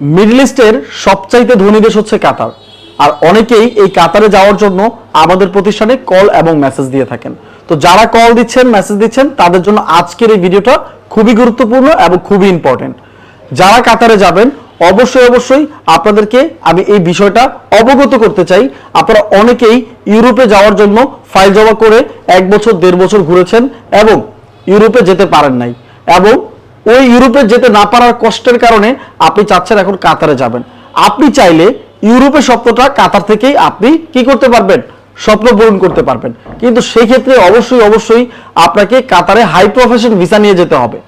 Middle ইস্টের সবচাইতে ধনী দেশ হচ্ছে কাতার। আর অনেকেই এই কাতারে যাওয়ার জন্য আমাদের প্রতিষ্ঠানে কল এবং মেসেজ দিয়ে থাকেন। তো যারা কল দিচ্ছেন, মেসেজ দিচ্ছেন, তাদের জন্য আজকের এই ভিডিওটা খুবই গুরুত্বপূর্ণ এবং খুবই ইম্পর্টেন্ট যারা কাতারে যাবেন, অবশ্যই অবশ্যই আপনাদেরকে আমি এই বিষয়টা অবগত করতে চাই। আপনারা অনেকেই ইউরোপে যাওয়ার জন্য ফাইল জমা করে এক বছর, দেড় বছর ঘুরেছেন এবং ইউরোপে যেতে পারেন নাই। এবং ওই ইউরোপে যেতে না পারার কষ্টের কারণে আপনি চাচ্ছেন এখন কাতারে যাবেন। আপনি চাইলে ইউরোপের স্বপ্নটা কাতার থেকেই আপনি কি করতে পারবেন? স্বপ্ন পূরণ করতে পারবেন। কিন্তু সেই ক্ষেত্রে অবশ্যই অবশ্যই আপনাকে কাতারে হাই প্রফেশন ভিসা নিয়ে যেতে হবে।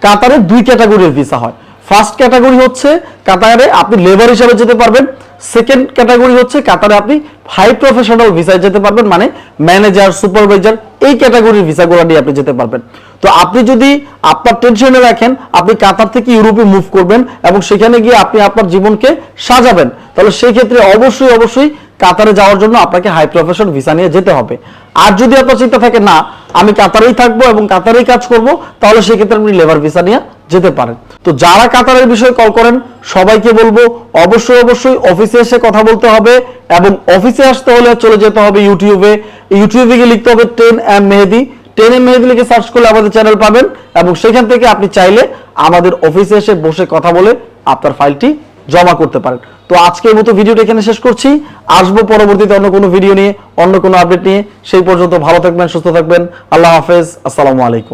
কাতারে দুই ক্যাটাগরির ভিসা হয়। ফার্স্ট ক্যাটাগরি হচ্ছে কাতারে আপনি লেবার হিসাবে যেতে পারবেন। সেকেন্ড ক্যাটাগরি হচ্ছে কাতারে আপনি হাই প্রফেশনাল ভিসায় যেতে পারবেন মানে ম্যানেজার সুপারভাইজার এই ক্যাটাগরির ভিসাগুলো নিয়ে আপনি যেতে পারবেন। তো আপনি যদি আপনার টেনশনে রাখেন, আপনি কাতার থেকে ইউরোপে মুভ করবেন এবং সেখানে গিয়ে আপনি আপনার জীবনকে সাজাবেন, তাহলে সেই ক্ষেত্রে অবশ্যই অবশ্যই কাতারে যাওয়ার জন্য আপনাকে হাই প্রফেশন ভিসা নিয়ে যেতে হবে। আর যদি আপনার চিন্তা থাকে, না, আমি কাতারেই থাকব এবং কাতারেই কাজ করব, তাহলে সেক্ষেত্রে আপনি লেবার ভিসা নিয়ে যেতে পারেন তো যারা কাতারের বিষয়ে কল করেন, সবাইকে বলব অবশ্যই অবশ্যই অফিসে এসে কথা বলতে হবে এবং অফিসে আসতে হলে চলে যেতে হবে ইউটিউবে ইউটিউবে গিয়ে লিখতে হবে ten M Mehedi ten M Mehedi লিখে সার্চ করলে আমাদের চ্যানেল পাবেন এবং সেখান থেকে আপনি চাইলে আমাদের অফিসে এসে বসে কথা বলে আপনার ফাইলটি জমা করতে পারেন। তো আজকের মতো ভিডিওটা এখানে শেষ করছি। আসব পরবর্তীতে অন্য কোনো ভিডিও নিয়ে, অন্য কোনো আপডেট নিয়ে। সেই পর্যন্ত ভালো থাকবেন, সুস্থ থাকবেন। আল্লাহ হাফেজ। আসসালামু আলাইকুম।